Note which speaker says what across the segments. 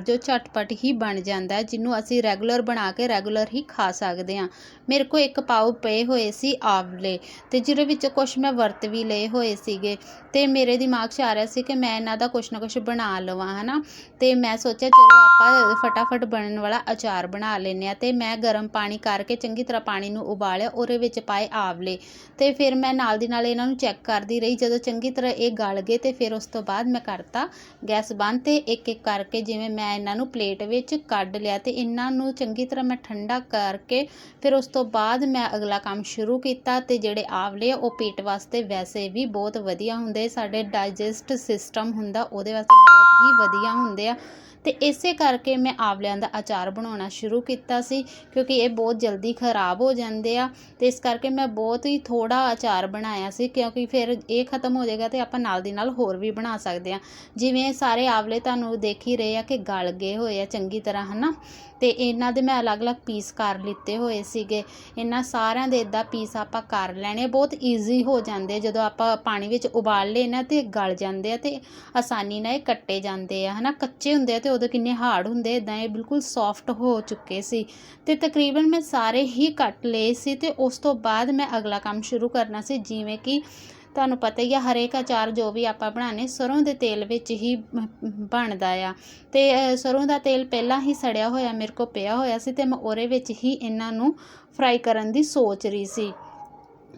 Speaker 1: ਜੋ ਝਟਪਟ ਹੀ ਬਣ ਜਾਂਦਾ ਜਿਹਨੂੰ ਅਸੀਂ ਰੈਗੂਲਰ ਬਣਾ ਕੇ ਰੈਗੂਲਰ ਹੀ ਖਾ ਸਕਦੇ ਹਾਂ। ਮੇਰੇ ਕੋਲ ਇੱਕ ਪਾਉ ਪਏ ਹੋਏ ਸੀ ਆਵਲੇ ਅਤੇ ਜਿਹਦੇ ਵਿੱਚ ਕੁਛ ਮੈਂ ਵਰਤ ਵੀ ਲਏ ਹੋਏ ਸੀਗੇ ਅਤੇ ਮੇਰੇ ਦਿਮਾਗ 'ਚ ਆ ਰਿਹਾ ਸੀ ਕਿ ਮੈਂ ਇਹਨਾਂ ਦਾ ਕੁਛ ਨਾ ਕੁਛ ਬਣਾ ਲਵਾਂ ਹੈ ਨਾ ਅਤੇ ਮੈਂ ਸੋਚਿਆ, ਚਲੋ ਆਪਾਂ ਫਟਾਫਟ ਬਣਨ ਵਾਲਾ ਅਚਾਰ ਬਣਾ ਲੈਂਦੇ ਹਾਂ ਅਤੇ ਮੈਂ ਗਰਮ ਪਾਣੀ ਕਰਕੇ ਚੰਗੀ ਤਰ੍ਹਾਂ ਪਾਣੀ ਨੂੰ ਉਬਾਲਿਆ, ਉਹਦੇ ਵਿੱਚ ਪਾਏ ਆਵਲੇ ਅਤੇ ਫਿਰ ਮੈਂ ਨਾਲ ਦੀ ਨਾਲ ਇਹਨਾਂ ਨੂੰ ਚੈੱਕ ਕਰਦੀ ਰਹੀ, ਜਦੋਂ ਚੰਗੀ ਤਰ੍ਹਾਂ ਇਹ ਗਲ ਗਏ ਤੇ ਫਿਰ ਉਸ ਤੋਂ ਬਾਅਦ ਮੈਂ ਕਰਤਾ ਗੈਸ ਬੰਦ ਅਤੇ ਇੱਕ ਇੱਕ ਕਰਕੇ ਜਿਵੇਂ ਮੈਂ ਮੈਂ ਇਹਨਾਂ ਨੂੰ ਪਲੇਟ ਵਿੱਚ ਕੱਢ ਲਿਆ ਤੇ ਇਹਨਾਂ ਨੂੰ ਚੰਗੀ ਤਰ੍ਹਾਂ ਮੈਂ ਠੰਡਾ ਕਰਕੇ ਫਿਰ ਉਸ ਤੋਂ ਬਾਅਦ ਮੈਂ ਅਗਲਾ ਕੰਮ ਸ਼ੁਰੂ ਕੀਤਾ ਤੇ ਜਿਹੜੇ ਆਵਲੇ ਆ, ਉਹ ਪੇਟ ਵਾਸਤੇ ਵੈਸੇ ਵੀ ਬਹੁਤ ਵਧੀਆ ਹੁੰਦੇ, ਸਾਡੇ ਡਾਈਜੈਸਟ ਸਿਸਟਮ ਹੁੰਦਾ ਉਹਦੇ ਵਾਸਤੇ ਬਹੁਤ ਹੀ ਵਧੀਆ ਹੁੰਦੇ ਆ। ਤੇ ਇਸੇ ਕਰਕੇ ਮੈਂ ਆਵਲਿਆਂ ਦਾ ਅਚਾਰ ਬਣਾਉਣਾ ਸ਼ੁਰੂ ਕੀਤਾ ਸੀ, ਕਿਉਂਕਿ ਇਹ ਬਹੁਤ ਜਲਦੀ ਖਰਾਬ ਹੋ ਜਾਂਦੇ ਆ ਤੇ ਇਸ ਕਰਕੇ ਮੈਂ ਬਹੁਤ ਹੀ ਥੋੜਾ ਅਚਾਰ ਬਣਾਇਆ ਸੀ, ਕਿਉਂਕਿ ਫਿਰ ਇਹ ਖਤਮ ਹੋ ਜਾਏਗਾ ਤੇ ਆਪਾਂ ਨਾਲ ਦੀ ਨਾਲ ਹੋਰ ਵੀ ਬਣਾ ਸਕਦੇ ਆ। ਜਿਵੇਂ ਸਾਰੇ ਆਵਲੇ ਤੁਹਾਨੂੰ ਦੇਖ ਹੀ ਰਹੇ ਆ ਕਿ ਗਲ ਗਏ ਹੋਏ ਆ ਚੰਗੀ ਤਰ੍ਹਾਂ, ਹਨਾ? ਤੇ ਇਹਨਾਂ ਦੇ ਮੈਂ ਅਲੱਗ-ਅਲੱਗ ਪੀਸ ਕਰ ਲਿੱਤੇ ਹੋਏ ਸੀਗੇ। ਇਹਨਾਂ ਸਾਰਿਆਂ ਦੇ ਇਦਾਂ ਪੀਸ ਆਪਾਂ ਕਰ ਲੈਣੇ ਬਹੁਤ ਈਜ਼ੀ ਹੋ ਜਾਂਦੇ ਜਦੋਂ ਆਪਾਂ ਪਾਣੀ ਵਿੱਚ ਉਬਾਲ ਲਏ ਨਾ ਤੇ ਗਲ ਜਾਂਦੇ ਆ ਤੇ ਆਸਾਨੀ ਨਾਲ ਇਹ ਕੱਟੇ ਜਾਂਦੇ ਆ, ਹਨਾ? ਕੱਚੇ ਹੁੰਦੇ ਆ ਤੇ ਉਦੋਂ ਕਿੰਨੇ ਹਾਰਡ ਹੁੰਦੇ ਇਦਾਂ ਇਹ ਬਿਲਕੁਲ ਸੌਫਟ ਹੋ ਚੁੱਕੇ ਸੀ। ਤੇ ਤਕਰੀਬਨ ਮੈਂ ਸਾਰੇ ਹੀ ਕੱਟ ਲਏ ਸੀ ਤੇ ਉਸ ਤੋਂ ਬਾਅਦ ਮੈਂ ਅਗਲਾ ਕੰਮ ਸ਼ੁਰੂ ਕਰਨਾ ਸੀ। ਜਿਵੇਂ ਕਿ ਤੁਹਾਨੂੰ ਪਤਾ ਹੀ ਆ ਹਰੇਕ ਅਚਾਰ ਜੋ ਵੀ ਆਪਾਂ ਬਣਾਉਣੇ ਸਰੋਂ ਦੇ ਤੇਲ ਵਿੱਚ ਹੀ ਬਣਦਾ ਆ। ਤੇ ਅ, ਸਰੋਂ ਦਾ ਤੇਲ ਪਹਿਲਾਂ ਹੀ ਸੜਿਆ ਹੋਇਆ ਮੇਰੇ ਕੋਲ ਪਿਆ ਹੋਇਆ ਸੀ ਤੇ ਮੈਂ ਉਹਦੇ ਵਿੱਚ ਹੀ ਇਹਨਾਂ ਨੂੰ ਫਰਾਈ ਕਰਨ ਦੀ ਸੋਚ ਰਹੀ ਸੀ।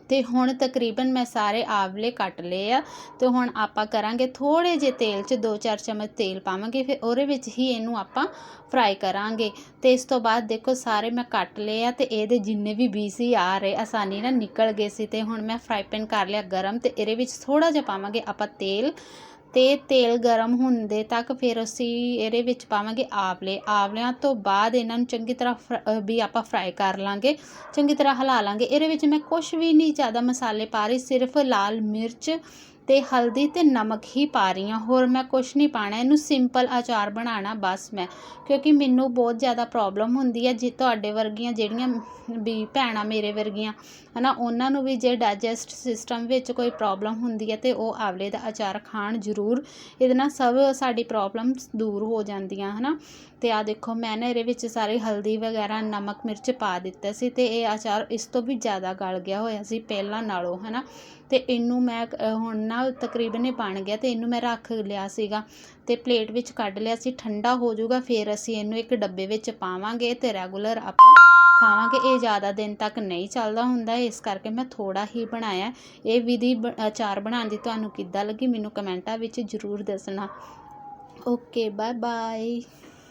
Speaker 1: ਤੇ ਹੁਣ ਤਕਰੀਬਨ ਮੈਂ ਸਾਰੇ ਆਵਲੇ ਕੱਟ ਲਏ ਆ ਤੇ ਹੁਣ ਆਪਾਂ ਕਰਾਂਗੇ ਥੋੜੇ ਜਿਹੇ ਤੇਲ 'ਚ 2-4 ਚਮਚ ਤੇਲ ਪਾਵਾਂਗੇ, ਫਿਰ ਉਹਦੇ ਵਿੱਚ ਹੀ ਇਹਨੂੰ ਆਪਾਂ ਫਰਾਈ ਕਰਾਂਗੇ। ਤੇ ਇਸ ਤੋਂ ਬਾਅਦ ਦੇਖੋ ਸਾਰੇ ਮੈਂ ਕੱਟ ਲਏ ਆ ਤੇ ਇਹਦੇ ਜਿੰਨੇ ਵੀ ਬੀ ਸੀ ਆ ਰਹੇ, ਆਸਾਨੀ ਨਾਲ ਨਿਕਲ ਗਏ ਸੀ ਤੇ ਹੁਣ ਮੈਂ ਫਰਾਈ ਪੈਨ ਕਰ ਲਿਆ ਗਰਮ ਤੇ ਇਹਦੇ ਵਿੱਚ ਥੋੜਾ ਜਿਹਾ ਪਾਵਾਂਗੇ ਆਪਾਂ ਤੇਲ। ਤੇ ਤੇਲ ਗਰਮ ਹੁੰਦੇ ਤੱਕ ਫਿਰ ਅਸੀਂ ਇਹਦੇ ਵਿੱਚ ਪਾਵਾਂਗੇ ਆਵਲੇ। ਆਵਲਿਆਂ ਤੋਂ ਬਾਅਦ ਇਹਨਾਂ ਨੂੰ ਚੰਗੀ ਤਰ੍ਹਾਂ ਫ ਵੀ ਆਪਾਂ ਫਰਾਈ ਕਰ ਲਾਂਗੇ, ਚੰਗੀ ਤਰ੍ਹਾਂ ਹਿਲਾ ਲਾਂਗੇ। ਇਹਦੇ ਵਿੱਚ ਮੈਂ ਕੁਛ ਵੀ ਨਹੀਂ ਜ਼ਿਆਦਾ ਮਸਾਲੇ ਪਾ ਰਹੀ, ਸਿਰਫ ਲਾਲ ਮਿਰਚ ਤੇ ਹਲਦੀ ਤੇ ਨਮਕ ਹੀ ਪਾ ਰਹੀ ਹਾਂ। ਹੋਰ ਮੈਂ ਕੁਝ ਨਹੀਂ ਪਾਣਾ। ਇਹਨੂੰ ਸਿੰਪਲ ਅਚਾਰ ਬਣਾਉਣਾ ਬਸ ਮੈਂ, ਕਿਉਂਕਿ ਮੈਨੂੰ ਬਹੁਤ ਜ਼ਿਆਦਾ ਪ੍ਰੋਬਲਮ ਹੁੰਦੀ ਹੈ। ਜੇ ਤੁਹਾਡੇ ਵਰਗੀਆਂ ਜਿਹੜੀਆਂ ਵੀ ਭੈਣਾਂ ਮੇਰੇ ਵਰਗੀਆਂ, ਹਨਾ, ਉਹਨਾਂ ਨੂੰ ਵੀ ਜੇ ਡਾਈਜੈਸਟ ਸਿਸਟਮ ਵਿੱਚ ਕੋਈ ਪ੍ਰੋਬਲਮ ਹੁੰਦੀ ਹੈ ਤੇ ਉਹ ਆਵਲੇ ਦਾ ਅਚਾਰ ਖਾਣ ਜ਼ਰੂਰ। ਇਹਦੇ ਨਾਲ ਸਭ ਸਾਡੀ ਪ੍ਰੋਬਲਮਸ ਦੂਰ ਹੋ ਜਾਂਦੀਆਂ, ਹਨਾ। ਤੇ ਆ ਦੇਖੋ, ਮੈਂ ਨਾ ਇਹਦੇ ਵਿੱਚ ਸਾਰੇ ਹਲਦੀ ਵਗੈਰਾ, ਨਮਕ, ਮਿਰਚ ਪਾ ਦਿੱਤਾ ਸੀ ਤੇ ਇਹ ਅਚਾਰ ਇਸ ਤੋਂ ਵੀ ਜ਼ਿਆਦਾ ਗਲ ਗਿਆ ਹੋਇਆ ਸੀ, ਪਹਿਲਾਂ ਨਾਲੋਂ, ਹਨਾ। ਤੇ ਇਹਨੂੰ ਮੈਂ ਹੁਣ ਨਾ ਤਕਰੀਬਨ ਇਹ ਬਣ ਗਿਆ ਤੇ ਇਹਨੂੰ ਮੈਂ ਰੱਖ ਲਿਆ ਸੀਗਾ ਤੇ ਪਲੇਟ ਵਿੱਚ ਕੱਢ ਲਿਆ ਸੀ, ਠੰਡਾ ਹੋ ਜਾਊਗਾ, ਫਿਰ ਅਸੀਂ ਇਹਨੂੰ ਇੱਕ ਡੱਬੇ ਵਿੱਚ ਪਾਵਾਂਗੇ ਤੇ ਰੈਗੂਲਰ ਆਪਾਂ ਖਾਵਾਂਗੇ। ਇਹ ਜ਼ਿਆਦਾ ਦਿਨ ਤੱਕ ਨਹੀਂ ਚੱਲਦਾ ਹੁੰਦਾ, ਇਸ ਕਰਕੇ ਮੈਂ ਥੋੜਾ ਹੀ ਬਣਾਇਆ। ਇਹ ਵਿਧੀ ਬ- ਅਚਾਰ ਬਣਾਉਣ ਦੀ ਤੁਹਾਨੂੰ ਕਿੱਦਾਂ ਲੱਗੀ ਮੈਨੂੰ ਕਮੈਂਟਾਂ ਵਿੱਚ ਜ਼ਰੂਰ ਦੱਸਣਾ। Okay bye bye